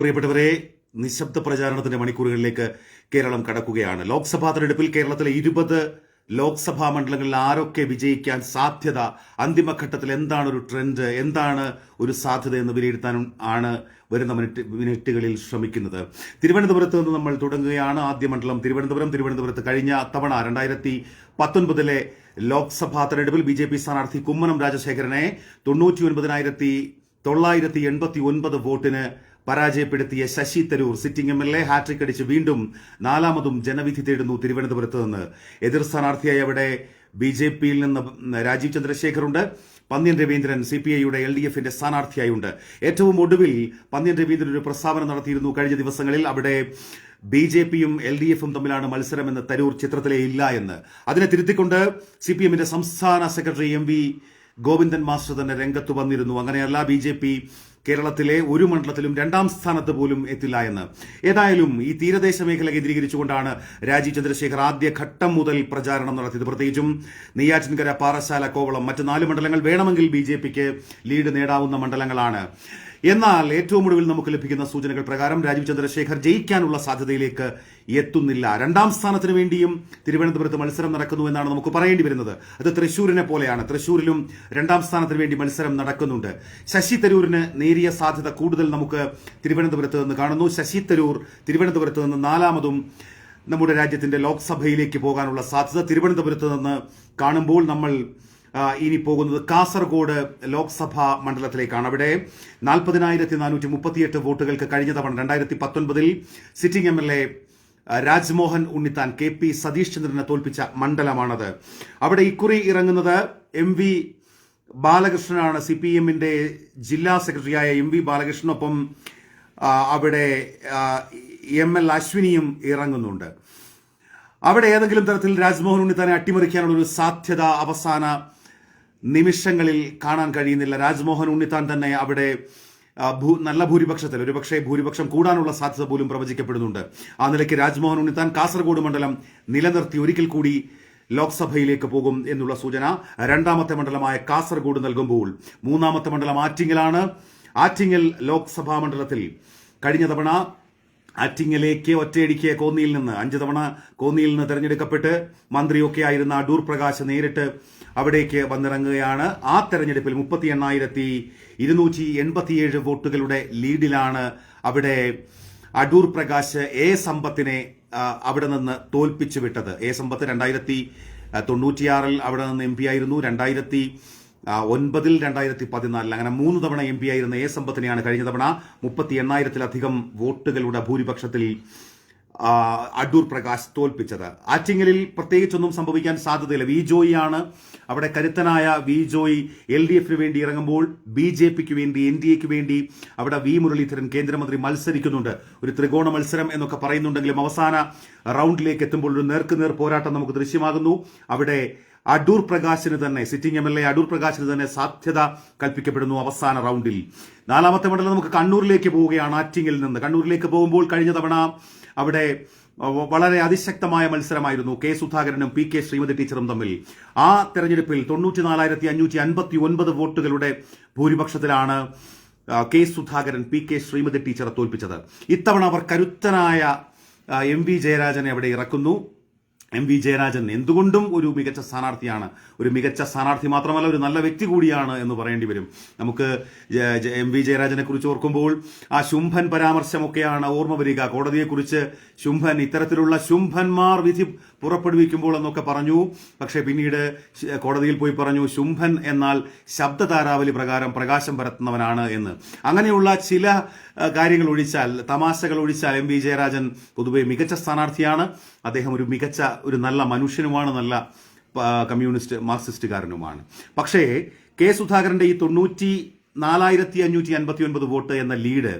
പ്രിയപ്പെട്ടവരെ നിശബ്ദ പ്രചാരണത്തിന്റെ മണിക്കൂറുകളിലേക്ക് കേരളം കടക്കുകയാണ്. ലോക്സഭാ തെരഞ്ഞെടുപ്പിൽ കേരളത്തിലെ ഇരുപത് ലോക്സഭാ മണ്ഡലങ്ങളിൽ ആരൊക്കെ വിജയിക്കാൻ സാധ്യത അന്തിമഘട്ടത്തിൽ എന്താണ് ഒരു ട്രെൻഡ് എന്താണ് ഒരു സാധ്യത എന്ന് വിലയിരുത്താനും ആണ് വരുന്ന മിനിറ്റ് മിനിറ്റുകളിൽ ശ്രമിക്കുന്നത്. തിരുവനന്തപുരത്ത് നിന്ന് നമ്മൾ തുടങ്ങുകയാണ്. ആദ്യ മണ്ഡലം തിരുവനന്തപുരം. തിരുവനന്തപുരത്ത് കഴിഞ്ഞ തവണ രണ്ടായിരത്തി പത്തൊൻപതിലെ ലോക്സഭാ തെരഞ്ഞെടുപ്പിൽ ബി ജെ പി സ്ഥാനാർത്ഥി കുമ്മനം രാജശേഖരനെ തൊണ്ണൂറ്റി ഒൻപതിനായിരത്തി തൊള്ളായിരത്തി എൺപത്തി ഒൻപത് വോട്ടിന് പരാജയപ്പെടുത്തിയ Shashi Tharoor sitting M L A hat trick അടിച്ച് വീണ്ടും നാലാമതും ജനവിധി തേടുന്നു തിരുവനന്തപുരത്ത് നിന്ന്. എതിർ സ്ഥാനാർത്ഥിയായി അവിടെ ബി ജെ പിയിൽ നിന്ന് രാജീവ് ചന്ദ്രശേഖറുണ്ട്. പന്ന്യൻ രവീന്ദ്രൻ സി പി ഐയുടെ എൽ ഡി എഫിന്റെ സ്ഥാനാർത്ഥിയായുണ്ട്. ഏറ്റവും ഒടുവിൽ പന്ന്യൻ രവീന്ദ്രൻ ഒരു പ്രസ്താവന നടത്തിയിരുന്നു കഴിഞ്ഞ ദിവസങ്ങളിൽ. അവിടെ ബി ജെ പിയും എൽ ഡി എഫും തമ്മിലാണ് മത്സരമെന്ന് തരൂർ ചിത്രത്തിലേ ഇല്ല എന്ന്. അതിനെ തിരുത്തിക്കൊണ്ട് സി പി എമ്മിന്റെ സംസ്ഥാന secretary M V Govindan master തന്നെ രംഗത്ത് വന്നിരുന്നു. അങ്ങനെയല്ല ബി ജെ പി കേരളത്തിലെ ഒരു മണ്ഡലത്തിലും രണ്ടാം സ്ഥാനത്ത് പോലും എത്തില്ല എന്ന്. ഏതായാലും ഈ തീരദേശ മേഖല കേന്ദ്രീകരിച്ചുകൊണ്ടാണ് രാജീവ് ചന്ദ്രശേഖർ ആദ്യ ഘട്ടം മുതൽ പ്രചാരണം നടത്തിയത്. പ്രത്യേകിച്ചും നെയ്യാറ്റിൻകര പാറശാല കോവളം മറ്റ് നാല് മണ്ഡലങ്ങൾ വേണമെങ്കിൽ ബി ലീഡ് നേടാവുന്ന മണ്ഡലങ്ങളാണ്. എന്നാൽ ഏറ്റവും ഒടുവിൽ നമുക്ക് ലഭിക്കുന്ന സൂചനകൾ പ്രകാരം രാജീവ് ചന്ദ്രശേഖർ ജയിക്കാനുള്ള സാധ്യതയിലേക്ക് എത്തുന്നില്ല. രണ്ടാം സ്ഥാനത്തിന് വേണ്ടിയും തിരുവനന്തപുരത്ത് മത്സരം നടക്കുന്നു എന്നാണ് നമുക്ക് പറയേണ്ടി വരുന്നത്. അത് തൃശൂരിനെ പോലെയാണ്. തൃശൂരിലും രണ്ടാം സ്ഥാനത്തിന് വേണ്ടി മത്സരം നടക്കുന്നുണ്ട്. ശശി തരൂരിന് നേരിയ സാധ്യത കൂടുതൽ നമുക്ക് തിരുവനന്തപുരത്ത് നിന്ന് കാണുന്നു. ശശി തരൂർ തിരുവനന്തപുരത്ത് നിന്ന് നാലാമതും നമ്മുടെ രാജ്യത്തിന്റെ ലോക്സഭയിലേക്ക് പോകാനുള്ള സാധ്യത തിരുവനന്തപുരത്ത് നിന്ന് കാണുമ്പോൾ നമ്മൾ ഇനി പോകുന്നത് കാസർഗോഡ് ലോക്സഭാ മണ്ഡലത്തിലേക്കാണ്. അവിടെ നാൽപ്പതിനായിരത്തി നാനൂറ്റി മുപ്പത്തിയെട്ട് വോട്ടുകൾക്ക് കഴിഞ്ഞ തവണ രണ്ടായിരത്തി പത്തൊൻപതിൽ sitting M L A Rajmohan Unnithan K P Satheesh ചന്ദ്രനെ തോൽപ്പിച്ച മണ്ഡലമാണത്. അവിടെ ഇക്കുറി ഇറങ്ങുന്നത് എം വി ബാലകൃഷ്ണനാണ്. സി പി എമ്മിന്റെ ജില്ലാ സെക്രട്ടറിയായ എം വി ബാലകൃഷ്ണനൊപ്പം അവിടെ എം എൽ അശ്വിനിയും ഇറങ്ങുന്നുണ്ട്. അവിടെ ഏതെങ്കിലും തരത്തിൽ രാജ്മോഹൻ ഉണ്ണിത്താനെ അട്ടിമറിക്കാനുള്ള ഒരു സാധ്യത അവസാന നിമിഷങ്ങളിൽ കാണാൻ കഴിയുന്നില്ല. രാജ്മോഹൻ ഉണ്ണിത്താൻ തന്നെ അവിടെ ഭൂ- നല്ല ഭൂരിപക്ഷത്തിൽ ഒരുപക്ഷെ ഭൂരിപക്ഷം കൂടാനുള്ള സാധ്യത പോലും പ്രവചിക്കപ്പെടുന്നുണ്ട്. ആ നിലയ്ക്ക് രാജ്മോഹൻ ഉണ്ണിത്താൻ കാസർഗോഡ് മണ്ഡലം നിലനിർത്തി ഒരിക്കൽ കൂടി ലോക്സഭയിലേക്ക് പോകും എന്നുള്ള സൂചന രണ്ടാമത്തെ മണ്ഡലമായ കാസർഗോഡ് നൽകുമ്പോൾ. മൂന്നാമത്തെ മണ്ഡലം ആറ്റിങ്ങലാണ്. ആറ്റിങ്ങൽ ലോക്സഭാ മണ്ഡലത്തിൽ കഴിഞ്ഞ തവണ ആറ്റിങ്ങലേക്ക് ഒറ്റയടിക്ക് കോന്നിയിൽ നിന്ന് അഞ്ച് തവണ കോന്നിയിൽ നിന്ന് തെരഞ്ഞെടുക്കപ്പെട്ട് മന്ത്രിയൊക്കെ ആയിരുന്ന അടൂർ പ്രകാശ് നേരിട്ട് അവിടേക്ക് വന്നിറങ്ങുകയാണ്. ആ തെരഞ്ഞെടുപ്പിൽ മുപ്പത്തി എണ്ണായിരത്തി ഇരുന്നൂറ്റി എൺപത്തിയേഴ് വോട്ടുകളുടെ ലീഡിലാണ് അവിടെ അടൂർ പ്രകാശ് എ സമ്പത്തിനെ അവിടെ നിന്ന് തോൽപ്പിച്ചു വിട്ടത്. എ സമ്പത്ത് രണ്ടായിരത്തി തൊണ്ണൂറ്റിയാറിൽ അവിടെ നിന്ന് എം പി ആയിരുന്നു. രണ്ടായിരത്തി ഒൻപതിൽ രണ്ടായിരത്തി പതിനാലിൽ അങ്ങനെ മൂന്ന് തവണ എം പി ആയിരുന്ന എ സമ്പത്തിനെയാണ് കഴിഞ്ഞ തവണ മുപ്പത്തി എണ്ണായിരത്തിലധികം വോട്ടുകളുടെ ഭൂരിപക്ഷത്തിൽ അടൂർ പ്രകാശ് തോൽപ്പിച്ചത്. ആറ്റിങ്ങലിൽ പ്രത്യേകിച്ചൊന്നും സംഭവിക്കാൻ സാധ്യതയില്ല. വി ജോയിയാണ് അവിടെ കരുത്തനായ വി ജോയി എൽ ഡി എഫിന് വേണ്ടി ഇറങ്ങുമ്പോൾ ബി ജെ പിക്ക് വേണ്ടി എൻ ഡി എക്ക് വേണ്ടി അവിടെ വി മുരളീധരൻ കേന്ദ്രമന്ത്രി മത്സരിക്കുന്നുണ്ട്. ഒരു ത്രികോണ മത്സരം എന്നൊക്കെ പറയുന്നുണ്ടെങ്കിലും അവസാന റൗണ്ടിലേക്ക് എത്തുമ്പോൾ ഒരു നേർക്കുനേർ പോരാട്ടം നമുക്ക് ദൃശ്യമാകുന്നു. അവിടെ അടൂർ പ്രകാശിന് തന്നെ sitting M L A Adoor പ്രകാശിന് തന്നെ സാധ്യത കൽപ്പിക്കപ്പെടുന്നു അവസാന റൗണ്ടിൽ. നാലാമത്തെ മണ്ഡലം നമുക്ക് കണ്ണൂരിലേക്ക് പോവുകയാണ് ആറ്റിങ്ങിൽ നിന്ന്. കണ്ണൂരിലേക്ക് പോകുമ്പോൾ കഴിഞ്ഞ തവണ അവിടെ വളരെ അതിശക്തമായ മത്സരമായിരുന്നു കെ സുധാകരനും പി കെ ശ്രീമതി ടീച്ചറും തമ്മിൽ. ആ തെരഞ്ഞെടുപ്പിൽ തൊണ്ണൂറ്റിനാലായിരത്തി അഞ്ഞൂറ്റി അൻപത്തി ഒൻപത് വോട്ടുകളുടെ ഭൂരിപക്ഷത്തിലാണ് K Sudhakaran P K Sreemathi ടീച്ചറെ തോൽപ്പിച്ചത്. ഇത്തവണ അവർ കരുത്തനായ എം വി ജയരാജനെ അവിടെ ഇറക്കുന്നു. എം വി ജയരാജൻ എന്തുകൊണ്ടും ഒരു മികച്ച സ്ഥാനാർത്ഥിയാണ്? ഒരു മികച്ച സ്ഥാനാർത്ഥി മാത്രമല്ല ഒരു നല്ല വ്യക്തി കൂടിയാണ് എന്ന് പറയേണ്ടി വരും. നമുക്ക് എം വി ജയരാജനെ കുറിച്ച് ഓർക്കുമ്പോൾ ആ ശുംഭൻ പരാമർശമൊക്കെയാണ് ഓർമ്മ വരിക. കോടതിയെക്കുറിച്ച് ശുംഭൻ ഇത്തരത്തിലുള്ള ശുംഭന്മാർ വിധി പുറപ്പെടുവിക്കുമ്പോൾ എന്നൊക്കെ പറഞ്ഞു. പക്ഷേ പിന്നീട് കോടതിയിൽ പോയി പറഞ്ഞു ശുംഭൻ എന്നാൽ ശബ്ദതാരാവലി പ്രകാരം പ്രകാശം പരത്തുന്നവനാണ് എന്ന്. അങ്ങനെയുള്ള ചില കാര്യങ്ങൾ ഒഴിച്ചാൽ തമാശകൾ ഒഴിച്ചാൽ എം വി ജയരാജൻ പൊതുവെ മികച്ച സ്ഥാനാർത്ഥിയാണ്. അദ്ദേഹം ഒരു മികച്ച ഒരു നല്ല മനുഷ്യനുമാണ് നല്ല കമ്മ്യൂണിസ്റ്റ് മാർക്സിസ്റ്റുകാരനുമാണ്. പക്ഷേ കെ സുധാകരന്റെ ഈ തൊണ്ണൂറ്റി നാലായിരത്തി അഞ്ഞൂറ്റി അൻപത്തി ഒൻപത് വോട്ട് എന്ന ലീഡ്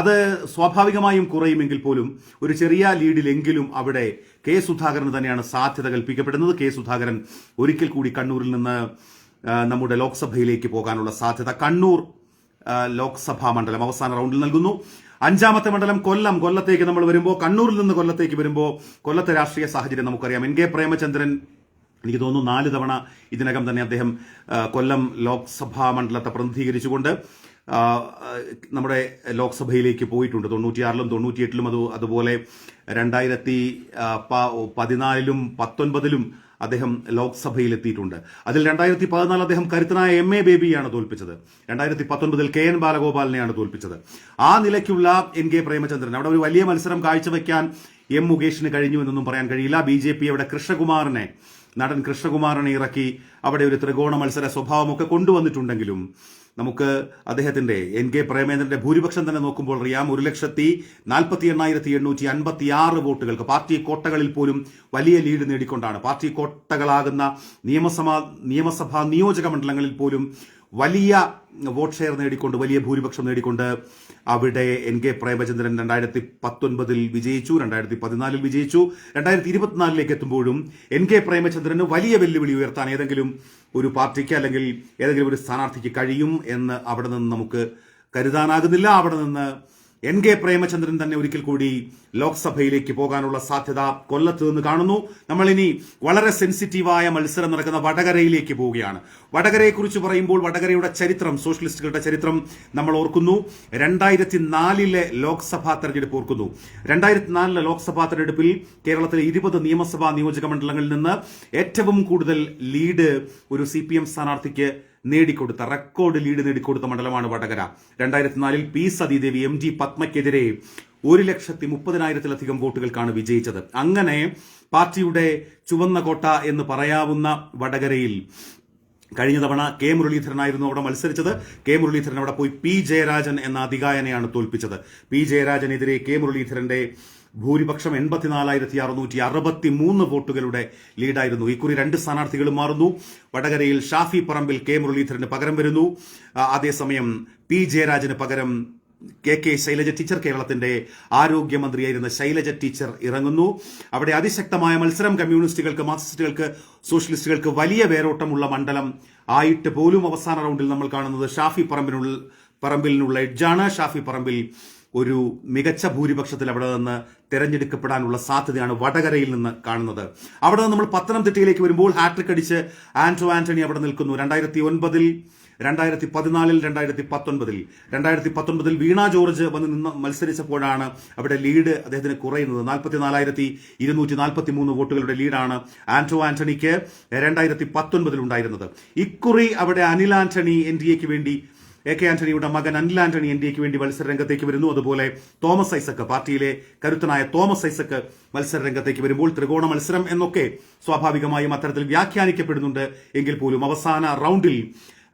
അത് സ്വാഭാവികമായും കുറയുമെങ്കിൽ പോലും ഒരു ചെറിയ ലീഡിലെങ്കിലും അവിടെ കെ സുധാകരന് തന്നെയാണ് സാധ്യത കൽപ്പിക്കപ്പെടുന്നത്. കെ സുധാകരൻ ഒരിക്കൽ കൂടി കണ്ണൂരിൽ നിന്ന് നമ്മുടെ ലോക്സഭയിലേക്ക് പോകാനുള്ള സാധ്യത കണ്ണൂർ ലോക്സഭാ മണ്ഡലം അവസാന റൗണ്ടിൽ നൽകുന്നു. അഞ്ചാമത്തെ മണ്ഡലം കൊല്ലം. കൊല്ലത്തേക്ക് നമ്മൾ വരുമ്പോൾ കണ്ണൂരിൽ നിന്ന് കൊല്ലത്തേക്ക് വരുമ്പോൾ കൊല്ലത്തെ രാഷ്ട്രീയ സാഹചര്യം നമുക്കറിയാം. എൻ കെ പ്രേമചന്ദ്രൻ എനിക്ക് തോന്നുന്നു നാല് തവണ ഇതിനകം തന്നെ അദ്ദേഹം കൊല്ലം ലോക്സഭാ മണ്ഡലത്തെ പ്രതിനിധീകരിച്ചുകൊണ്ട് നമ്മുടെ ലോക്സഭയിലേക്ക് പോയിട്ടുണ്ട്. തൊണ്ണൂറ്റിയാറിലും തൊണ്ണൂറ്റിയെട്ടിലും അത് അതുപോലെ രണ്ടായിരത്തി പതിനാലിലും പത്തൊൻപതിലും അദ്ദേഹം ലോക്സഭയിൽ എത്തിയിട്ടുണ്ട് അതിൽ രണ്ടായിരത്തി പതിനാല് അദ്ദേഹം കരുത്തനായ എം എ ബേബിയാണ് തോൽപ്പിച്ചത്. രണ്ടായിരത്തി പത്തൊൻപതിൽ കെ എൻ ബാലഗോപാലിനെയാണ് തോൽപ്പിച്ചത്. ആ നിലയ്ക്കുള്ള എൻ കെ പ്രേമചന്ദ്രൻ അവിടെ ഒരു വലിയ മത്സരം കാഴ്ചവെക്കാൻ എം മുകേഷിന് കഴിഞ്ഞു എന്നൊന്നും പറയാൻ കഴിയില്ല. ബി ജെ പി അവിടെ കൃഷ്ണകുമാറിനെ നടൻ കൃഷ്ണകുമാറിനെ ഇറക്കി അവിടെ ഒരു ത്രികോണ മത്സര സ്വഭാവമൊക്കെ കൊണ്ടുവന്നിട്ടുണ്ടെങ്കിലും നമുക്ക് അദ്ദേഹത്തിന്റെ എൻ കെ പ്രേമേന്ദ്രന്റെ ഭൂരിപക്ഷം തന്നെ നോക്കുമ്പോൾ അറിയാം ഒരു ലക്ഷത്തി നാൽപ്പത്തി എണ്ണായിരത്തി എണ്ണൂറ്റി അൻപത്തി ആറ് വോട്ടുകൾക്ക് പാർട്ടി കോട്ടകളിൽ പോലും വലിയ ലീഡ് നേടിക്കൊണ്ടാണ്. പാർട്ടി കോട്ടകളാകുന്ന നിയമസഭാ നിയമസഭാ നിയോജക മണ്ഡലങ്ങളിൽ പോലും വലിയ വോട്ട് ഷെയർ നേടിക്കൊണ്ട് വലിയ ഭൂരിപക്ഷം നേടിക്കൊണ്ട് അവിടെ എൻ കെ പ്രേമചന്ദ്രൻ രണ്ടായിരത്തി പത്തൊൻപതിൽ വിജയിച്ചു രണ്ടായിരത്തി പതിനാലിൽ വിജയിച്ചു. രണ്ടായിരത്തി ഇരുപത്തിനാലിലേക്ക് എത്തുമ്പോഴും എൻ കെ പ്രേമചന്ദ്രന് വലിയ വെല്ലുവിളി ഉയർത്താൻ ഏതെങ്കിലും ഒരു പാർട്ടിക്ക് അല്ലെങ്കിൽ ഏതെങ്കിലും ഒരു സ്ഥാനാർത്ഥിക്ക് കഴിയും എന്ന് അവിടെ നിന്ന് നമുക്ക് കരുതാനാകുന്നില്ല. അവിടെ നിന്ന് എൻ കെ പ്രേമചന്ദ്രൻ തന്നെ ഒരിക്കൽ കൂടി ലോക്സഭയിലേക്ക് പോകാനുള്ള സാധ്യത കൊല്ലത്ത് നിന്ന് കാണുന്നു. നമ്മൾ ഇനി വളരെ സെൻസിറ്റീവായ മത്സരം നടക്കുന്ന വടകരയിലേക്ക് പോവുകയാണ്. വടകരയെക്കുറിച്ച് പറയുമ്പോൾ വടകരയുടെ ചരിത്രം സോഷ്യലിസ്റ്റുകളുടെ ചരിത്രം നമ്മൾ ഓർക്കുന്നു. രണ്ടായിരത്തി നാലിലെ ലോക്സഭാ തെരഞ്ഞെടുപ്പ് ഓർക്കുന്നു. രണ്ടായിരത്തി നാലിലെ ലോക്സഭാ തെരഞ്ഞെടുപ്പിൽ കേരളത്തിലെ ഇരുപത് നിയമസഭാ നിയോജക മണ്ഡലങ്ങളിൽ നിന്ന് ഏറ്റവും കൂടുതൽ ലീഡ് ഒരു സി പി എം സ്ഥാനാർത്ഥിക്ക് നേടിക്കൊടുത്ത റെക്കോർഡ് ലീഡ് നേടിക്കൊടുത്ത മണ്ഡലമാണ് വടകര. രണ്ടായിരത്തി നാലിൽ പി സതീദേവി എം ജി പത്മയ്ക്കെതിരെ ഒരു ലക്ഷത്തി മുപ്പതിനായിരത്തിലധികം വോട്ടുകൾക്കാണ് വിജയിച്ചത്. അങ്ങനെ പാർട്ടിയുടെ ചുവന്ന കോട്ട എന്ന് പറയാവുന്ന വടകരയിൽ കഴിഞ്ഞ തവണ കെ മുരളീധരനായിരുന്നു അവിടെ മത്സരിച്ചത്. കെ മുരളീധരൻ അവിടെ പോയി പി ജയരാജൻ എന്ന അധികായനെയാണ് തോൽപ്പിച്ചത്. പി ജയരാജനെതിരെ കെ മുരളീധരന്റെ ഭൂരിപക്ഷം എൺപത്തിനാലായിരത്തി അറുന്നൂറ്റി അറുപത്തി മൂന്ന് വോട്ടുകളുടെ ലീഡായിരുന്നു. ഇക്കുറി രണ്ട് സ്ഥാനാർത്ഥികളും മാറുന്നു. വടകരയിൽ ഷാഫി പറമ്പിൽ കെ മുരളീധരന് പകരം വരുന്നു. അതേസമയം പി ജയരാജന് പകരം കെ കെ ശൈലജ ടീച്ചർ കേരളത്തിന്റെ ആരോഗ്യമന്ത്രിയായിരുന്ന ശൈലജ ടീച്ചർ ഇറങ്ങുന്നു. അവിടെ അതിശക്തമായ മത്സരം. കമ്മ്യൂണിസ്റ്റുകൾക്ക് മാർക്സിസ്റ്റുകൾക്ക് സോഷ്യലിസ്റ്റുകൾക്ക് വലിയ വേരോട്ടമുള്ള മണ്ഡലം ആയിട്ട് പോലും അവസാന റൗണ്ടിൽ നമ്മൾ കാണുന്നത് ഷാഫി പറമ്പിനുള്ള പറമ്പിലിനുള്ള എഡ്ജാണ്. ഷാഫി പറമ്പിൽ ഒരു മികച്ച ഭൂരിപക്ഷത്തിൽ അവിടെ നിന്ന് തെരഞ്ഞെടുക്കപ്പെടാനുള്ള സാധ്യതയാണ് വടകരയിൽ നിന്ന് കാണുന്നത്. അവിടെ നിന്ന് നമ്മൾ പത്തനംതിട്ടയിലേക്ക് വരുമ്പോൾ ഹാട്രിക് അടിച്ച് ആന്റോ ആന്റണി അവിടെ നിൽക്കുന്നു. രണ്ടായിരത്തി ഒൻപതിൽ രണ്ടായിരത്തി പതിനാലിൽ രണ്ടായിരത്തി പത്തൊൻപതിൽ രണ്ടായിരത്തി പത്തൊൻപതിൽ വീണ ജോർജ് വന്ന് നിന്ന് മത്സരിച്ചപ്പോഴാണ് അവിടെ ലീഡ് അദ്ദേഹത്തിന് കുറയുന്നത്. നാൽപ്പത്തി നാലായിരത്തി ഇരുന്നൂറ്റി നാൽപ്പത്തി മൂന്ന് വോട്ടുകളുടെ ലീഡാണ് ആന്റോ ആന്റണിക്ക് രണ്ടായിരത്തി പത്തൊൻപതിൽ ഉണ്ടായിരുന്നത്. ഇക്കുറി അവിടെ അനിൽ ആന്റണി എൻ ഡി എക്ക് വേണ്ടി എ കെ ആന്റണിയുടെ മകൻ അനിൽ ആന്റണി എൻ ഡി വേണ്ടി മത്സര രംഗത്തേക്ക് വരുന്നു. അതുപോലെ തോമസ് ഐസക്ക് പാർട്ടിയിലെ കരുത്തനായ തോമസ് ഐസക്ക് മത്സര രംഗത്തേക്ക് വരുമ്പോൾ ത്രികോണ മത്സരം എന്നൊക്കെ സ്വാഭാവികമായും അത്തരത്തിൽ വ്യാഖ്യാനിക്കപ്പെടുന്നുണ്ട്. എങ്കിൽ പോലും അവസാന റൗണ്ടിൽ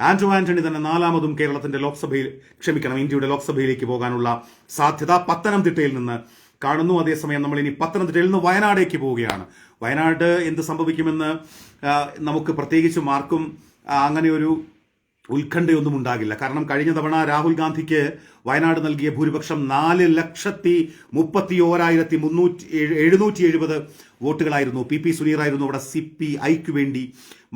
ആന്റോ ആന്റണി തന്നെ നാലാമതും കേരളത്തിന്റെ ലോക്സഭയിൽ ക്ഷമിക്കണം ഇന്ത്യയുടെ ലോക്സഭയിലേക്ക് പോകാനുള്ള സാധ്യത പത്തനംതിട്ടയിൽ നിന്ന് കാണുന്നു. അതേസമയം നമ്മൾ ഇനി പത്തനംതിട്ടയിൽ നിന്ന് വയനാടേക്ക് പോവുകയാണ്. വയനാട് എന്ത് സംഭവിക്കുമെന്ന് നമുക്ക് പ്രത്യേകിച്ചും മാർക്കും അങ്ങനെ ഒരു ഉത്കണ്ഠയൊന്നും ഉണ്ടാകില്ല കാരണം കഴിഞ്ഞ തവണ രാഹുൽ ഗാന്ധിക്ക് വയനാട് നൽകിയ ഭൂരിപക്ഷം നാല് ലക്ഷത്തി മുപ്പത്തി ഓരായിരത്തി മുന്നൂറ്റി എഴുന്നൂറ്റി എഴുപത് വോട്ടുകളായിരുന്നു. പി പി സുനീറായിരുന്നു അവിടെ സി പി ഐക്ക് വേണ്ടി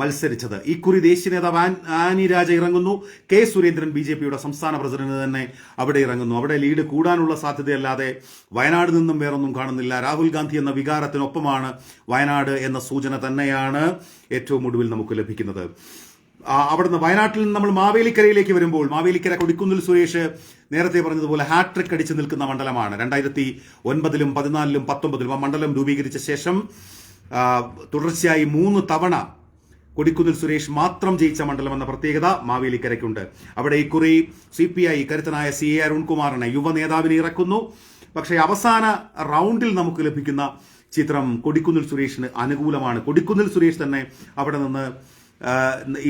മത്സരിച്ചത്. ഇക്കുറി ദേശീയ നേതാവ് ആനി രാജ ഇറങ്ങുന്നു. കെ സുരേന്ദ്രൻ ബി ജെ പിയുടെ സംസ്ഥാന പ്രസിഡന്റ് തന്നെ അവിടെ ഇറങ്ങുന്നു. അവിടെ ലീഡ് കൂടാനുള്ള സാധ്യതയല്ലാതെ വയനാട് നിന്നും വേറൊന്നും കാണുന്നില്ല. രാഹുൽ ഗാന്ധി എന്ന വികാരത്തിനൊപ്പമാണ് വയനാട് എന്ന സൂചന തന്നെയാണ് ഏറ്റവും ഒടുവിൽ നമുക്ക് ലഭിക്കുന്നത്. അവിടുന്ന് വയനാട്ടിൽ നിന്ന് നമ്മൾ മാവേലിക്കരയിലേക്ക് വരുമ്പോൾ മാവേലിക്കര കൊടിക്കുന്നിൽ സുരേഷ് നേരത്തെ പറഞ്ഞതുപോലെ ഹാട്രിക് അടിച്ചു നിൽക്കുന്ന മണ്ഡലമാണ്. രണ്ടായിരത്തി ഒൻപതിലും പതിനാലിലും പത്തൊമ്പതിലും ആ മണ്ഡലം രൂപീകരിച്ച ശേഷം തുടർച്ചയായി മൂന്ന് തവണ കൊടിക്കുന്നിൽ സുരേഷ് മാത്രം ജയിച്ച മണ്ഡലം എന്ന പ്രത്യേകത മാവേലിക്കരയ്ക്കുണ്ട്. അവിടെ ഇക്കുറി സി പി ഐ കരുത്തനായ സി എ അരുൺകുമാറിനെ യുവ നേതാവിനെ ഇറക്കുന്നു. പക്ഷേ അവസാന റൗണ്ടിൽ നമുക്ക് ലഭിക്കുന്ന ചിത്രം കൊടിക്കുന്നിൽ സുരേഷിന് അനുകൂലമാണ്. കൊടിക്കുന്നിൽ സുരേഷ് തന്നെ അവിടെ നിന്ന്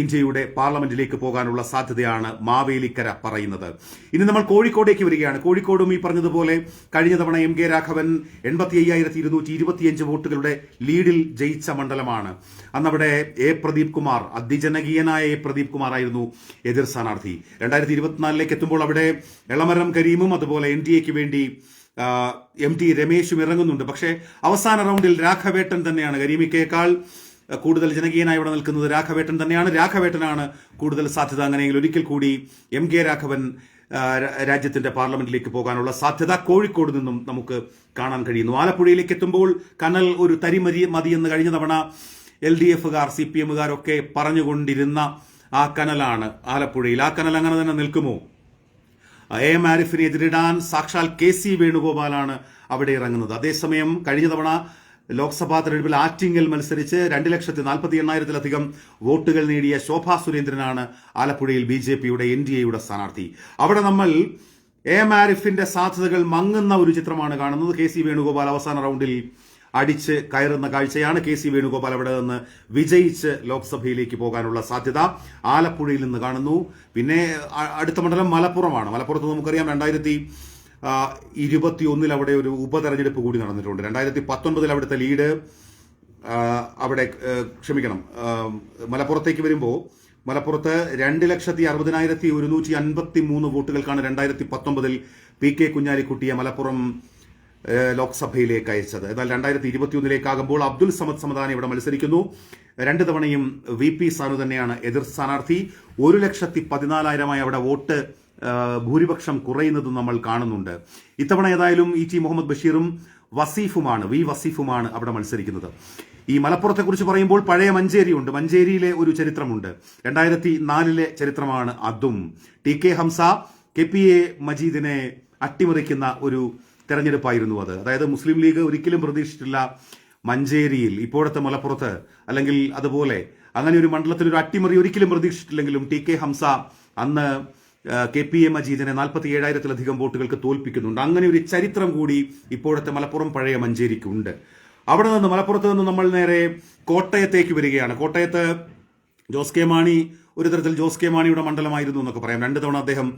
ഇന്ത്യയുടെ പാർലമെന്റിലേക്ക് പോകാനുള്ള സാധ്യതയാണ് മാവേലിക്കര പറയുന്നത്. ഇനി നമ്മൾ കോഴിക്കോടേക്ക് വരികയാണ്. കോഴിക്കോടും ഈ പറഞ്ഞതുപോലെ കഴിഞ്ഞ തവണ എം കെ രാഘവൻ എൺപത്തി അയ്യായിരത്തി ഇരുന്നൂറ്റി ഇരുപത്തിയഞ്ച് വോട്ടുകളുടെ ലീഡിൽ ജയിച്ച മണ്ഡലമാണ്. അന്നവിടെ എ പ്രദീപ് കുമാർ അതിജനകീയനായ എ പ്രദീപ് കുമാർ ആയിരുന്നു എതിർ സ്ഥാനാർത്ഥി. രണ്ടായിരത്തി ഇരുപത്തിനാലിലേക്ക് എത്തുമ്പോൾ അവിടെ എളമരം കരീമും അതുപോലെ എൻ ഡി എക്ക് വേണ്ടി എം ടി രമേശും ഇറങ്ങുന്നുണ്ട്. പക്ഷേ അവസാന റൗണ്ടിൽ രാഘവേട്ടൻ തന്നെയാണ്. കരീമിക്കേക്കാൾ കൂടുതൽ ജനകീയനായി ഇവിടെ നിൽക്കുന്നത് രാഘവേട്ടൻ തന്നെയാണ്. രാഘവേട്ടനാണ് കൂടുതൽ സാധ്യത. അങ്ങനെയെങ്കിൽ ഒരിക്കൽ കൂടി എം കെ രാഘവൻ രാജ്യത്തിന്റെ പാർലമെന്റിലേക്ക് പോകാനുള്ള സാധ്യത കോഴിക്കോട് നിന്നും നമുക്ക് കാണാൻ കഴിയുന്നു. ആലപ്പുഴയിലേക്ക് എത്തുമ്പോൾ കനൽ ഒരു തരിമരി മതിയെന്ന് കഴിഞ്ഞ തവണ എൽ ഡി എഫുകാർ സി പി എമ്മുകാരൊക്കെ പറഞ്ഞുകൊണ്ടിരുന്ന ആ കനലാണ് ആലപ്പുഴയിൽ. ആ കനൽ അങ്ങനെ തന്നെ നിൽക്കുമോ? എ എം ആരിഫിനെ എതിരിടാൻ സാക്ഷാൽ കെ സി വേണുഗോപാലാണ് അവിടെ ഇറങ്ങുന്നത്. അതേസമയം കഴിഞ്ഞ തവണ ലോക്സഭാ തെരഞ്ഞെടുപ്പിൽ ആറ്റിങ്ങൽ മത്സരിച്ച് രണ്ട് ലക്ഷത്തി നാൽപ്പത്തി എണ്ണായിരത്തിലധികം വോട്ടുകൾ നേടിയ ശോഭാ സുരേന്ദ്രനാണ് ആലപ്പുഴയിൽ ബി ജെ പിയുടെ എൻ ഡി എയുടെ സ്ഥാനാർത്ഥി. അവിടെ നമ്മൾ എ മാരിഫിന്റെ സാധ്യതകൾ മങ്ങുന്ന ഒരു ചിത്രമാണ് കാണുന്നത്. കെ സി വേണുഗോപാൽ അവസാന റൗണ്ടിൽ അടിച്ച് കയറുന്ന കാഴ്ചയാണ് കെ സി വേണുഗോപാൽ അവിടെ നിന്ന് വിജയിച്ച് ലോക്സഭയിലേക്ക് പോകാനുള്ള സാധ്യത ആലപ്പുഴയിൽ നിന്ന് കാണുന്നു. പിന്നെ അടുത്ത മണ്ഡലം മലപ്പുറമാണ്. മലപ്പുറത്ത് നമുക്കറിയാം രണ്ടായിരത്തി ഇരുപത്തി ഒന്നിൽ അവിടെ ഒരു ഉപതെരഞ്ഞെടുപ്പ് കൂടി നടന്നിട്ടുണ്ട്. രണ്ടായിരത്തി പത്തൊൻപതിൽ അവിടുത്തെ ലീഡ് അവിടെ ക്ഷമിക്കണം മലപ്പുറത്തേക്ക് വരുമ്പോൾ മലപ്പുറത്ത് രണ്ട് ലക്ഷത്തി അറുപതിനായിരത്തി ഒരുന്നൂറ്റി അൻപത്തി മൂന്ന് വോട്ടുകൾക്കാണ് രണ്ടായിരത്തി പത്തൊമ്പതിൽ പി കെ കുഞ്ഞാലിക്കുട്ടിയെ മലപ്പുറം ലോക്സഭയിലേക്ക് അയച്ചത്. എന്നാൽ രണ്ടായിരത്തി ഇരുപത്തിയൊന്നിലേക്കാകുമ്പോൾ അബ്ദുൽ സമദ് സമദാനി ഇവിടെ മത്സരിക്കുന്നു. രണ്ട് തവണയും വി പി സാനു തന്നെയാണ് എതിർ സ്ഥാനാർത്ഥി. ഒരു ലക്ഷത്തി പതിനാലായിരമായി അവിടെ വോട്ട് ഭൂരിപക്ഷം കുറയുന്നത് നമ്മൾ കാണുന്നുണ്ട്. ഇത്തവണ ഏതായാലും ഇ ടി മുഹമ്മദ് ബഷീറും വസീഫുമാണ് വി വസീഫുമാണ് അവിടെ മത്സരിക്കുന്നത്. ഈ മലപ്പുറത്തെ കുറിച്ച് പറയുമ്പോൾ പഴയ മഞ്ചേരി ഉണ്ട് മഞ്ചേരിയിലെ ഒരു ചരിത്രമുണ്ട്. രണ്ടായിരത്തി നാലിലെ ചരിത്രമാണ് അതും. T K Hamza K P A മജീദിനെ അട്ടിമറിക്കുന്ന ഒരു തെരഞ്ഞെടുപ്പായിരുന്നു അത്. അതായത് മുസ്ലിം ലീഗ് ഒരിക്കലും പ്രതീക്ഷിച്ചിട്ടില്ല മഞ്ചേരിയിൽ ഇപ്പോഴത്തെ മലപ്പുറത്ത് അല്ലെങ്കിൽ അതുപോലെ അങ്ങനെ ഒരു മണ്ഡലത്തിൽ ഒരു അട്ടിമറി ഒരിക്കലും പ്രതീക്ഷിച്ചിട്ടില്ലെങ്കിലും ടി കെ ഹംസ അന്ന് കെ പി എ മജീദിനെ നാൽപ്പത്തി ഏഴായിരത്തിലധികം വോട്ടുകൾക്ക് തോൽപ്പിക്കുന്നുണ്ട്. അങ്ങനെ ഒരു ചരിത്രം കൂടി ഇപ്പോഴത്തെ മലപ്പുറം പഴയ മഞ്ചേരിക്കുണ്ട്. അവിടെ നിന്ന് മലപ്പുറത്ത് നിന്ന് നമ്മൾ നേരെ കോട്ടയത്തേക്ക് വരികയാണ്. കോട്ടയത്ത് ജോസ് കെ മാണി ഒരു തരത്തിൽ ജോസ് കെ മാണിയുടെ മണ്ഡലമായിരുന്നു എന്നൊക്കെ പറയാം. രണ്ട് തവണ അദ്ദേഹം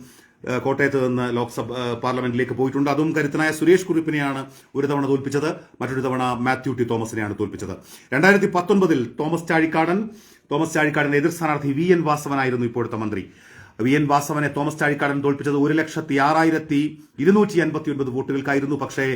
കോട്ടയത്ത് നിന്ന് ലോക്സഭ പാർലമെന്റിലേക്ക് പോയിട്ടുണ്ട്. അതും കരുത്തനായ സുരേഷ് കുറിപ്പിനെയാണ് ഒരു തവണ തോൽപ്പിച്ചത്. മറ്റൊരു തവണ മാത്യു ടി തോമസിനെയാണ് തോൽപ്പിച്ചത്. രണ്ടായിരത്തി പത്തൊൻപതിൽ തോമസ് ചാഴിക്കാടൻ തോമസ് ചാഴിക്കാടൻ എതിർ സ്ഥാനാർത്ഥി വി എൻ വാസവനായിരുന്നു ഇപ്പോഴത്തെ മന്ത്രി. വി എൻ വാസവനെ തോമസ് ചാഴിക്കാടൻ തോൽപ്പിച്ചത് ഒരു ലക്ഷത്തി ആറായിരത്തി ഇരുന്നൂറ്റി അൻപത്തി ഒൻപത് വോട്ടുകൾക്കായിരുന്നു. പക്ഷേ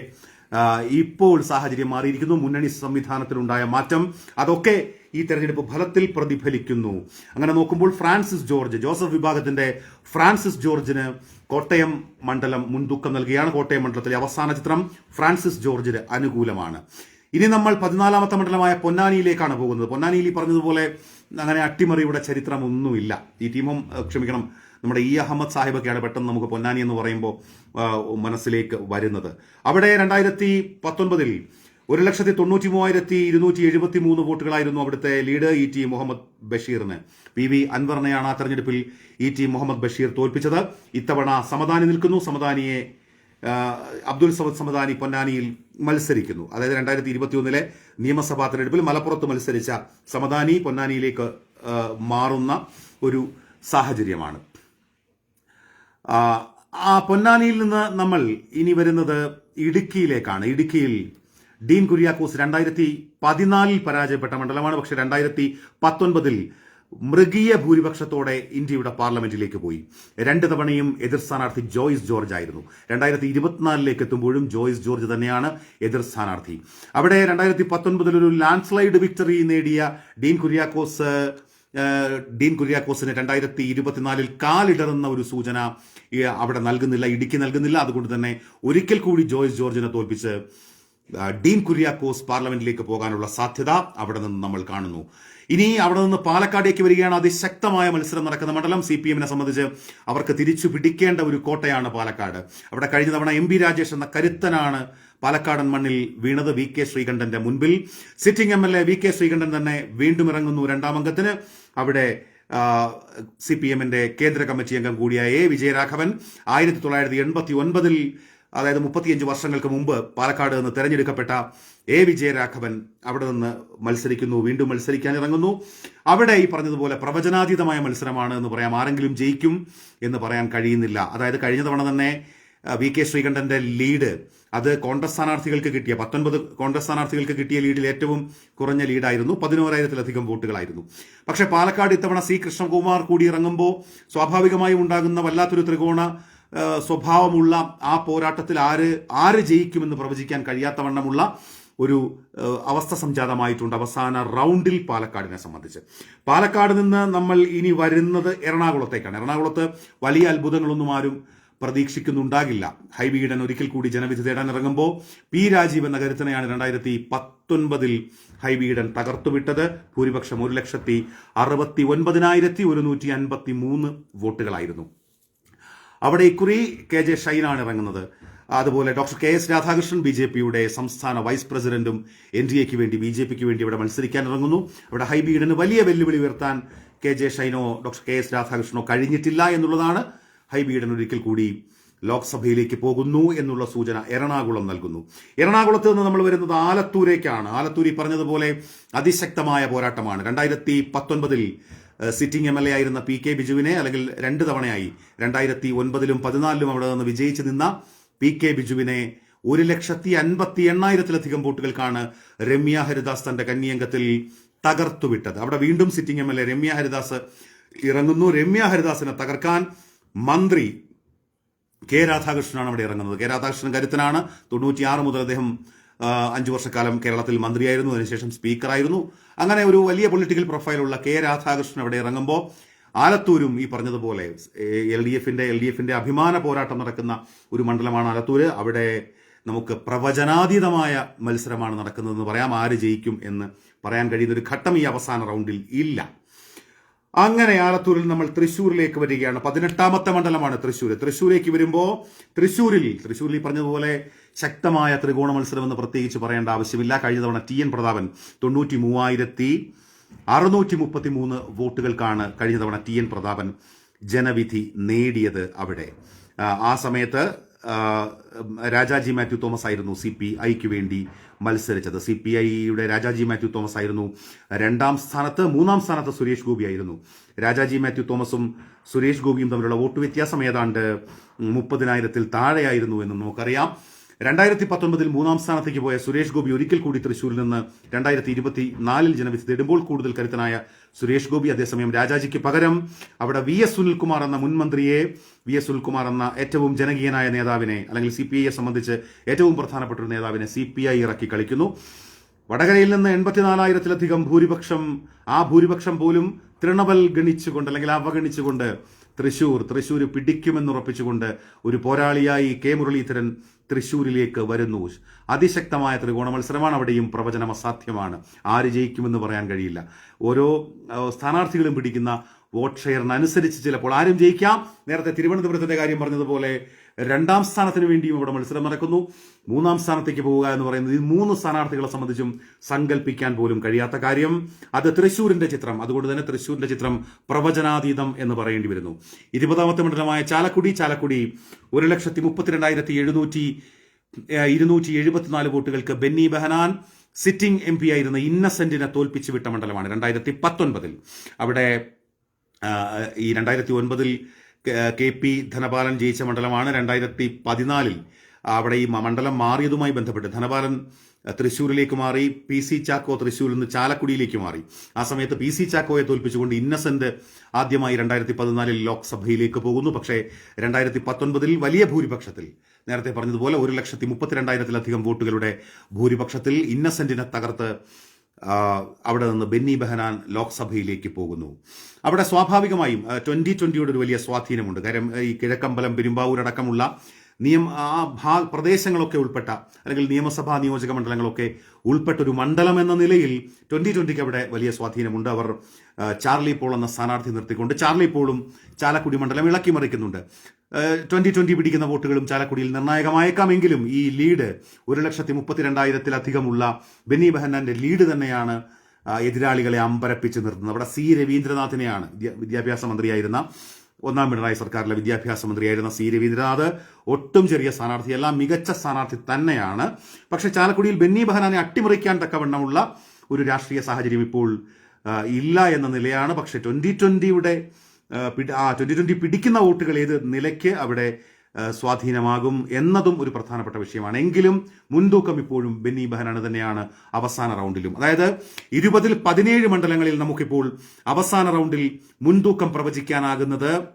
ഇപ്പോൾ സാഹചര്യം മാറിയിരിക്കുന്നു. മുന്നണി സംവിധാനത്തിലുണ്ടായ മാറ്റം അതൊക്കെ ഈ തെരഞ്ഞെടുപ്പ് ഫലത്തിൽ പ്രതിഫലിക്കുന്നു. അങ്ങനെ നോക്കുമ്പോൾ ഫ്രാൻസിസ് ജോർജ് ജോസഫ് വിഭാഗത്തിന്റെ ഫ്രാൻസിസ് ജോർജിന് കോട്ടയം മണ്ഡലം മുൻതൂക്കം നൽകുകയാണ് കോട്ടയം മണ്ഡലത്തിലെ അവസാന ചിത്രം ഫ്രാൻസിസ് ജോർജിന് അനുകൂലമാണ്. ഇനി നമ്മൾ പതിനാലാമത്തെ മണ്ഡലമായ പൊന്നാനിയിലേക്കാണ് പോകുന്നത്. പൊന്നാനിയിൽ പറഞ്ഞതുപോലെ അങ്ങനെ അട്ടിമറിയുടെ ചരിത്രമൊന്നുമില്ല. ഈ ടീമും ക്ഷമിക്കണം നമ്മുടെ ഇ അഹമ്മദ് സാഹിബൊക്കെയാണ് പെട്ടെന്ന് നമുക്ക് പൊന്നാനി എന്ന് പറയുമ്പോൾ മനസ്സിലേക്ക് വരുന്നത്. അവിടെ രണ്ടായിരത്തി പത്തൊൻപതിൽ ഒരു ലക്ഷത്തി തൊണ്ണൂറ്റി മൂവായിരത്തി ഇരുന്നൂറ്റി എഴുപത്തി മൂന്ന് വോട്ടുകളായിരുന്നു അവിടുത്തെ ലീഡർ ഇ ടി മുഹമ്മദ് ബഷീറിന്. പി വി അൻവറിനെയാണ് ആ തെരഞ്ഞെടുപ്പിൽ ഇ ടി മുഹമ്മദ് ബഷീർ തോൽപ്പിച്ചത്. ഇത്തവണ സമദാനി നിൽക്കുന്നു. സമദാനിയെ അബ്ദുൽ സമദ് സമദാനി പൊന്നാനിയിൽ മത്സരിക്കുന്നു. അതായത് രണ്ടായിരത്തി ഇരുപത്തി ഒന്നിലെ നിയമസഭാ തെരഞ്ഞെടുപ്പിൽ മലപ്പുറത്ത് മത്സരിച്ച സമദാനി പൊന്നാനിയിലേക്ക് മാറുന്ന ഒരു സാഹചര്യമാണ്. ആ, പൊന്നാനിയിൽ നിന്ന് നമ്മൾ ഇനി വരുന്നത് ഇടുക്കിയിലേക്കാണ്. ഇടുക്കിയിൽ ഡീൻ കുര്യാക്കോസ് രണ്ടായിരത്തി പതിനാലിൽ പരാജയപ്പെട്ട മണ്ഡലമാണ്. പക്ഷെ രണ്ടായിരത്തി പത്തൊൻപതിൽ മൃഗീയ ഭൂരിപക്ഷത്തോടെ ഇന്ത്യയുടെ പാർലമെന്റിലേക്ക് പോയി. രണ്ട് തവണയും എതിർ സ്ഥാനാർത്ഥി ജോയ്സ് ജോർജ് ആയിരുന്നു. രണ്ടായിരത്തി ഇരുപത്തിനാലിലേക്ക് എത്തുമ്പോഴും ജോയ്സ് ജോർജ് തന്നെയാണ് എതിർ സ്ഥാനാർത്ഥി. അവിടെ രണ്ടായിരത്തി പത്തൊൻപതിൽ ഒരു ലാൻഡ് സ്ലൈഡ് വിക്ടറി നേടിയ ഡീൻ കുര്യാക്കോസ് ഡീൻ കുര്യാക്കോസിന് രണ്ടായിരത്തി ഇരുപത്തിനാലിൽ കാലിടറുന്ന ഒരു സൂചന അവിടെ നൽകുന്നില്ല ഇടുക്കി നൽകുന്നില്ല. അതുകൊണ്ട് തന്നെ ഒരിക്കൽ കൂടി ജോയ്സ് ജോർജിനെ തോൽപ്പിച്ച് ഡീൻ കുര്യാക്കോസ് പാർലമെന്റിലേക്ക് പോകാനുള്ള സാധ്യത അവിടെ നിന്ന് നമ്മൾ കാണുന്നു. ഇനി അവിടെ നിന്ന് പാലക്കാടേക്ക് വരികയാണ് അതിശക്തമായ മത്സരം നടക്കുന്ന മണ്ഡലം. സി പി എമ്മിനെ സംബന്ധിച്ച് അവർക്ക് തിരിച്ചു പിടിക്കേണ്ട ഒരു കോട്ടയാണ് പാലക്കാട്. അവിടെ കഴിഞ്ഞ തവണ എം രാജേഷ് എന്ന കരുത്തനാണ് പാലക്കാടൻ മണ്ണിൽ വീണത് വി കെ ശ്രീകണ്ഠന്റെ മുൻപിൽ. Sitting M L A V K Sreekandan തന്നെ വീണ്ടും ഇറങ്ങുന്നു രണ്ടാം അംഗത്തിന്. അവിടെ സി പി എമ്മിന്റെ കേന്ദ്ര കമ്മിറ്റി അംഗം കൂടിയായ എ വിജയരാഘവൻ ആയിരത്തി തൊള്ളായിരത്തി എൺപത്തി ഒൻപതിൽ അതായത് മുപ്പത്തിയഞ്ച് വർഷങ്ങൾക്ക് മുമ്പ് പാലക്കാട് നിന്ന് തെരഞ്ഞെടുക്കപ്പെട്ട എ വിജയരാഘവൻ അവിടെ നിന്ന് മത്സരിക്കുന്നു വീണ്ടും മത്സരിക്കാൻ ഇറങ്ങുന്നു. അവിടെ ഈ പറഞ്ഞതുപോലെ പ്രവചനാതീതമായ മത്സരമാണ് എന്ന് പറയാം. ആരെങ്കിലും ജയിക്കും എന്ന് പറയാൻ കഴിയുന്നില്ല. അതായത് കഴിഞ്ഞ തവണ തന്നെ വി കെ ശ്രീകണ്ഠന്റെ ലീഡ് അത് കോൺഗ്രസ് സ്ഥാനാർത്ഥികൾക്ക് കിട്ടിയ പത്തൊൻപത് കോൺഗ്രസ് സ്ഥാനാർത്ഥികൾക്ക് കിട്ടിയ ലീഡിൽ ഏറ്റവും കുറഞ്ഞ ലീഡായിരുന്നു പതിനോരായിരത്തിലധികം വോട്ടുകളായിരുന്നു. പക്ഷേ പാലക്കാട് ഇത്തവണ സി കൃഷ്ണകുമാർ കൂടി ഇറങ്ങുമ്പോൾ സ്വാഭാവികമായും ഉണ്ടാകുന്ന വല്ലാത്തൊരു ത്രികോണ സ്വഭാവമുള്ള ആ പോരാട്ടത്തിൽ ആര് ആര് ജയിക്കുമെന്ന് പ്രവചിക്കാൻ കഴിയാത്തവണ്ണമുള്ള ഒരു അവസ്ഥ സംജാതമായിട്ടുണ്ട് അവസാന റൗണ്ടിൽ പാലക്കാടിനെ സംബന്ധിച്ച്. പാലക്കാട് നിന്ന് നമ്മൾ ഇനി വരുന്നത് എറണാകുളത്തേക്കാണ്. എറണാകുളത്ത് വലിയ അത്ഭുതങ്ങളൊന്നും ആരും പ്രതീക്ഷിക്കുന്നുണ്ടാകില്ല. ഹൈബീഡൻ ഒരിക്കൽ കൂടി ജനവിധി തേടാൻ ഇറങ്ങുമ്പോൾ പി രാജീവ് എന്ന കരുത്തനെയാണ് രണ്ടായിരത്തി പത്തൊൻപതിൽ ഹൈബീഡൻ തകർത്തുവിട്ടത്. ഭൂരിപക്ഷം ഒരു ലക്ഷത്തി അറുപത്തി ഒൻപതിനായിരത്തി ഒരുന്നൂറ്റി അൻപത്തി മൂന്ന് വോട്ടുകളായിരുന്നു. അവിടെ ഇക്കുറി കെ ജെ ഷൈനാണ് ഇറങ്ങുന്നത്. അതുപോലെ doctor K S Radhakrishnan B J പിയുടെ സംസ്ഥാന വൈസ് പ്രസിഡന്റും എൻ ഡി എക്ക് വേണ്ടി ബി ജെ പിക്ക് വേണ്ടി ഇവിടെ മത്സരിക്കാൻ ഇറങ്ങുന്നു. അവിടെ ഹൈബീഡിന് വലിയ വെല്ലുവിളി ഉയർത്താൻ കെ ജെ ഷൈനോ ഡോക്ടർ കെ എസ് രാധാകൃഷ്ണനോ കഴിഞ്ഞിട്ടില്ല എന്നുള്ളതാണ് ഹൈബീഡൻ ഒരിക്കൽ കൂടി ലോക്സഭയിലേക്ക് പോകുന്നു എന്നുള്ള സൂചന എറണാകുളം നൽകുന്നു. എറണാകുളത്ത് നിന്ന് നമ്മൾ വരുന്നത് ആലത്തൂരേക്കാണ്. ആലത്തൂരി പറഞ്ഞതുപോലെ അതിശക്തമായ പോരാട്ടമാണ്. രണ്ടായിരത്തി പത്തൊൻപതിൽ സിറ്റിംഗ് എം എൽ എ ആയിരുന്ന പി കെ ബിജുവിനെ അല്ലെങ്കിൽ രണ്ട് തവണയായി രണ്ടായിരത്തി ഒൻപതിലും പതിനാലിലും അവിടെ നിന്ന് വിജയിച്ചു നിന്ന പി കെ ബിജുവിനെ ഒരു ലക്ഷത്തി അൻപത്തി എണ്ണായിരത്തിലധികം വോട്ടുകൾക്കാണ് രമ്യ ഹരിദാസ് തന്റെ കന്നിയംഗത്തിൽ തകർത്തുവിട്ടത്. അവിടെ വീണ്ടും sitting M L A Ramya Haridas ഇറങ്ങുന്നു. രമ്യ ഹരിദാസിനെ തകർക്കാൻ മന്ത്രി കെ രാധാകൃഷ്ണനാണ് അവിടെ ഇറങ്ങുന്നത്. കെ രാധാകൃഷ്ണൻ കരുത്തനാണ്. തൊണ്ണൂറ്റിയാറ് മുതൽ അദ്ദേഹം അഞ്ചു വർഷക്കാലം കേരളത്തിൽ മന്ത്രിയായിരുന്നു. അതിനുശേഷം സ്പീക്കറായിരുന്നു. അങ്ങനെ ഒരു വലിയ പൊളിറ്റിക്കൽ പ്രൊഫൈലുള്ള കെ രാധാകൃഷ്ണൻ അവിടെ ഇറങ്ങുമ്പോൾ ആലത്തൂരും ഈ പറഞ്ഞതുപോലെ എൽ ഡി എഫിന്റെ എൽ ഡി എഫിന്റെ അഭിമാന പോരാട്ടം നടക്കുന്ന ഒരു മണ്ഡലമാണ് ആലത്തൂര്. അവിടെ നമുക്ക് പ്രവചനാതീതമായ മത്സരമാണ് നടക്കുന്നതെന്ന് പറയാം. ആര് ജയിക്കും എന്ന് പറയാൻ കഴിയുന്ന ഒരു ഘട്ടം ഈ അവസാന റൗണ്ടിൽ ഇല്ല. അങ്ങനെ ആലത്തൂരിൽ നമ്മൾ തൃശ്ശൂരിലേക്ക് വരികയാണ്. പതിനെട്ടാമത്തെ മണ്ഡലമാണ് തൃശ്ശൂർ തൃശ്ശൂരേക്ക് വരുമ്പോൾ തൃശ്ശൂരിൽ തൃശ്ശൂരിൽ പറഞ്ഞതുപോലെ ശക്തമായ ത്രികോണ മത്സരം എന്ന് പ്രത്യേകിച്ച് പറയേണ്ട ആവശ്യമില്ല. കഴിഞ്ഞ തവണ ടി എൻ പ്രതാപൻ തൊണ്ണൂറ്റി മൂവായിരത്തി അറുന്നൂറ്റി മുപ്പത്തി മൂന്ന് വോട്ടുകൾക്കാണ് കഴിഞ്ഞ തവണ ടി എൻ പ്രതാപൻ ജനവിധി നേടിയത് അവിടെ. ആ, സമയത്ത് രാജാജി മാത്യു തോമസ് ആയിരുന്നു സി പി ഐക്ക് വേണ്ടി മത്സരിച്ചത്. സി പി ഐയുടെ രാജാജി മാത്യു തോമസ് ആയിരുന്നു രണ്ടാം സ്ഥാനത്ത് മൂന്നാം സ്ഥാനത്ത് സുരേഷ് ഗോപി ആയിരുന്നു. രാജാജി മാത്യു തോമസും സുരേഷ് ഗോപിയും തമ്മിലുള്ള വോട്ട് വ്യത്യാസം ഏതാണ്ട് മുപ്പതിനായിരത്തിൽ താഴെയായിരുന്നു എന്ന് നമുക്കറിയാം. രണ്ടായിരത്തി പത്തൊൻപതിൽ മൂന്നാം സ്ഥാനത്തേക്ക് പോയ സുരേഷ് ഗോപി ഒരിക്കൽ കൂടി തൃശൂരിൽ നിന്ന് രണ്ടായിരത്തി ഇരുപത്തി നാലിൽ ജനവിധി തേടുമ്പോൾ കൂടുതൽ കരുത്തനായ സുരേഷ് ഗോപി അതേസമയം രാജാജിക്ക് പകരം. അവിടെ വി എസ് സുനിൽകുമാർ എന്ന മുൻ മന്ത്രിയെ വി എസ് സുനിൽകുമാർ എന്ന ഏറ്റവും ജനകീയനായ നേതാവിനെ അല്ലെങ്കിൽ സി പി ഐയെ സംബന്ധിച്ച് ഏറ്റവും പ്രധാനപ്പെട്ട ഒരു നേതാവിനെ സി പി ഐ ഇറക്കി കളിക്കുന്നു. വടകരയിൽ നിന്ന് എൺപത്തിനാലായിരത്തിലധികം ഭൂരിപക്ഷം ആ ഭൂരിപക്ഷം പോലും തൃണബൽ ഗണിച്ചുകൊണ്ട് അല്ലെങ്കിൽ അവഗണിച്ചുകൊണ്ട് തൃശൂർ തൃശൂർ പിടിക്കുമെന്നുറപ്പിച്ചുകൊണ്ട് ഒരു പോരാളിയായി കെ മുരളീധരൻ തൃശൂരിലേക്ക് വരുന്നു. അതിശക്തമായ ത്രികോണ മത്സരമാണ് അവിടെയും പ്രവചനം അസാധ്യമാണ്. ആര് ജയിക്കുമെന്ന് പറയാൻ കഴിയില്ല. ഓരോ സ്ഥാനാർത്ഥികളും പിടിക്കുന്ന വോട്ട് ഷെയറിനനുസരിച്ച് ചിലപ്പോൾ ആരും ജയിക്കാം. നേരത്തെ തിരുവനന്തപുരത്തിന്റെ കാര്യം പറഞ്ഞതുപോലെ രണ്ടാം സ്ഥാനത്തിന് വേണ്ടിയും ഇവിടെ മത്സരം നടക്കുന്നു. മൂന്നാം സ്ഥാനത്തേക്ക് പോവുക എന്ന് പറയുന്നത് ഈ മൂന്ന് സ്ഥാനാർത്ഥികളെ സംബന്ധിച്ചും സങ്കല്പിക്കാൻ പോലും കഴിയാത്ത കാര്യം. അത് തൃശ്ശൂരിന്റെ ചിത്രം. അതുകൊണ്ട് തന്നെ തൃശ്ശൂരിന്റെ ചിത്രം പ്രവചനാതീതം എന്ന് പറയേണ്ടി വരുന്നു. ഇരുപതാമത്തെ മണ്ഡലമായ ചാലക്കുടി ചാലക്കുടി ഒരു ലക്ഷത്തി മുപ്പത്തിരണ്ടായിരത്തി എഴുന്നൂറ്റി ഇരുന്നൂറ്റി എഴുപത്തിനാല് വോട്ടുകൾക്ക് Benny Behanan sitting M P ആയിരുന്ന ഇന്നസെന്റിനെ തോൽപ്പിച്ചു വിട്ട മണ്ഡലമാണ് രണ്ടായിരത്തി പത്തൊൻപതിൽ. അവിടെ ഈ രണ്ടായിരത്തി ഒൻപതിൽ കെ പി ധനപാലൻ ജയിച്ച മണ്ഡലമാണ് രണ്ടായിരത്തി പതിനാലിൽ. അവിടെ ഈ മണ്ഡലം മാറിയതുമായി ബന്ധപ്പെട്ട് ധനപാലൻ തൃശ്ശൂരിലേക്ക് മാറി പി സി ചാക്കോ തൃശ്ശൂരിൽ നിന്ന് ചാലക്കുടിയിലേക്ക് മാറി. ആ സമയത്ത് പി സി ചാക്കോയെ തോൽപ്പിച്ചുകൊണ്ട് ഇന്നസെന്റ് ആദ്യമായി രണ്ടായിരത്തി പതിനാലിൽ ലോക്സഭയിലേക്ക് പോകുന്നു. പക്ഷേ രണ്ടായിരത്തി പത്തൊൻപതിൽ വലിയ ഭൂരിപക്ഷത്തിൽ നേരത്തെ പറഞ്ഞതുപോലെ ഒരു ലക്ഷത്തി മുപ്പത്തിരണ്ടായിരത്തിലധികം വോട്ടുകളുടെ ഭൂരിപക്ഷത്തിൽ ഇന്നസെന്റിനെ തകർത്ത് അവിടെ നിന്ന് ബെന്നി ബെഹനാൻ ലോക്സഭയിലേക്ക് പോകുന്നു. അവിടെ സ്വാഭാവികമായും ട്വന്റി ട്വന്റിയുടെ ഒരു വലിയ സ്വാധീനമുണ്ട്. കാര്യം ഈ കിഴക്കമ്പലം പെരുമ്പാവൂർ അടക്കമുള്ള നിയം ആ ഭാ പ്രദേശങ്ങളൊക്കെ ഉൾപ്പെട്ട അല്ലെങ്കിൽ നിയമസഭാ നിയോജക മണ്ഡലങ്ങളൊക്കെ ഉൾപ്പെട്ട ഒരു മണ്ഡലം എന്ന നിലയിൽ ട്വന്റി ട്വന്റിക്ക് അവിടെ വലിയ സ്വാധീനമുണ്ട്. അവർ ചാർലി പോൾ എന്ന സ്ഥാനാർത്ഥി നിർത്തിക്കൊണ്ട് ചാർലി പോളും ചാലക്കുടി മണ്ഡലം ഇളക്കി മറിക്കുന്നുണ്ട്. ട്വന്റി ട്വന്റി പിടിക്കുന്ന വോട്ടുകളും ചാലക്കുടിയിൽ നിർണായകമായേക്കാമെങ്കിലും ഈ ലീഡ് ഒരു ലക്ഷത്തി മുപ്പത്തിരണ്ടായിരത്തിലധികമുള്ള ബെന്നി ബെഹന്നാന്റെ ലീഡ് തന്നെയാണ് എതിരാളികളെ അമ്പരപ്പിച്ച് നിർത്തുന്നത്. അവിടെ സി രവീന്ദ്രനാഥിനെയാണ് വിദ്യാഭ്യാസ മന്ത്രിയായിരുന്ന ഒന്നാം പിണറായി സർക്കാരിലെ വിദ്യാഭ്യാസ മന്ത്രിയായിരുന്ന സി രവീന്ദ്രനാഥ് ഒട്ടും ചെറിയ സ്ഥാനാർത്ഥിയല്ല മികച്ച സ്ഥാനാർത്ഥി തന്നെയാണ്. പക്ഷേ ചാലക്കുടിയിൽ ബെന്നി ബെഹനാനെ അട്ടിമറിക്കാൻ തക്കവണ്ണമുള്ള ഒരു രാഷ്ട്രീയ സാഹചര്യം ഇപ്പോൾ ഇല്ല എന്ന നിലയാണ്. പക്ഷേ ട്വന്റി ട്വന്റിയുടെ ആ ട്വന്റി ട്വന്റി പിടിക്കുന്ന വോട്ടുകൾ ഏത് നിലയ്ക്ക് അവിടെ സ്വാധീനമാകും എന്നതും ഒരു പ്രധാനപ്പെട്ട വിഷയമാണ്. എങ്കിലും മുൻതൂക്കം ഇപ്പോഴും ബെന്നി ബെഹനാണ് തന്നെയാണ് അവസാന റൗണ്ടിലും. അതായത് ഇരുപതിൽ പതിനേഴ് മണ്ഡലങ്ങളിൽ നമുക്കിപ്പോൾ അവസാന റൗണ്ടിൽ മുൻതൂക്കം പ്രവചിക്കാനാകുന്നത്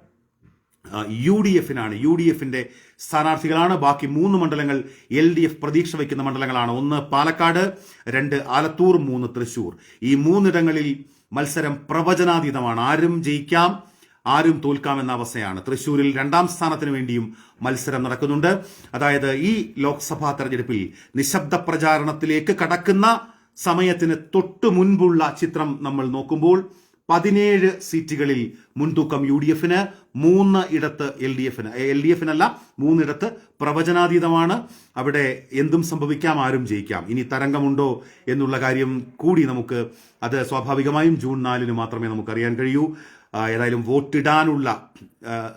യു ഡി എഫിനാണ്. യു ഡി എഫിന്റെ സ്ഥാനാർത്ഥികളാണ്. ബാക്കി മൂന്ന് മണ്ഡലങ്ങൾ എൽ ഡി എഫ് പ്രതീക്ഷ വയ്ക്കുന്ന മണ്ഡലങ്ങളാണ്. ഒന്ന് പാലക്കാട് രണ്ട് ആലത്തൂർ മൂന്ന് തൃശൂർ. ഈ മൂന്നിടങ്ങളിൽ മത്സരം പ്രവചനാതീതമാണ്. ആരും ജയിക്കാം ആരും തോൽക്കാമെന്ന അവസ്ഥയാണ്. തൃശൂരിൽ രണ്ടാം സ്ഥാനത്തിന് വേണ്ടിയും മത്സരം നടക്കുന്നുണ്ട്. അതായത് ഈ ലോക്സഭാ തെരഞ്ഞെടുപ്പിൽ നിശബ്ദ പ്രചാരണത്തിലേക്ക് കടക്കുന്ന സമയത്തിന് തൊട്ടു മുൻപുള്ള ചിത്രം നമ്മൾ നോക്കുമ്പോൾ പതിനേഴ് സീറ്റുകളിൽ മുൻതൂക്കം യു ഡി എഫിന് മൂന്ന് ഇടത്ത് എൽ ഡി എഫിന് എൽ ഡി എഫിനല്ല മൂന്നിടത്ത് പ്രവചനാതീതമാണ്. അവിടെ എന്തും സംഭവിക്കാം ആരും ജയിക്കാം. ഇനി തരംഗമുണ്ടോ എന്നുള്ള കാര്യം കൂടി നമുക്ക് അത് സ്വാഭാവികമായും ജൂൺ നാലിന് മാത്രമേ നമുക്കറിയാൻ കഴിയൂ. ഏതായാലും വോട്ടിടാനുള്ള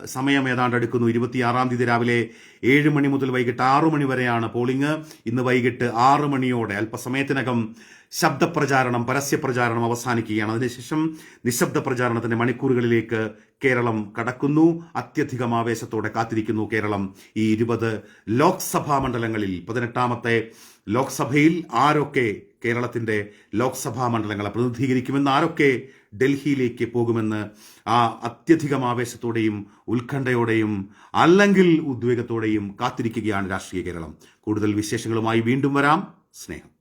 സമയം ഏതാണ്ട് അടുക്കുന്നു ഇരുപത്തിയാറാം തീയതി രാവിലെ ഏഴ് മണി മുതൽ വൈകിട്ട് ആറു മണി വരെയാണ് പോളിംഗ്. ഇന്ന് വൈകിട്ട് ആറ് മണിയോടെ അല്പസമയത്തിനകം ശബ്ദപ്രചാരണം പരസ്യപ്രചാരണം അവസാനിക്കുകയാണ്. അതിനുശേഷം നിശബ്ദ പ്രചാരണത്തിന്റെ മണിക്കൂറുകളിലേക്ക് കേരളം കടക്കുന്നു. അത്യധികം ആവേശത്തോടെ കാത്തിരിക്കുന്നു കേരളം. ഈ ഇരുപത് ലോക്സഭാ മണ്ഡലങ്ങളിൽ പതിനെട്ടാമത്തെ ലോക്സഭയിൽ ആരൊക്കെ കേരളത്തിന്റെ ലോക്സഭാ മണ്ഡലങ്ങളെ പ്രതിനിധീകരിക്കുമെന്ന് ആരൊക്കെ ഡൽഹിയിലേക്ക് പോകുമെന്ന് ആ അത്യധികം ആവേശത്തോടെയും ഉത്കണ്ഠയോടെയും അല്ലെങ്കിൽ ഉദ്വേഗത്തോടെയും കാത്തിരിക്കുകയാണ് രാഷ്ട്രീയ കേരളം. കൂടുതൽ വിശേഷങ്ങളുമായി വീണ്ടും വരാം. സ്നേഹം.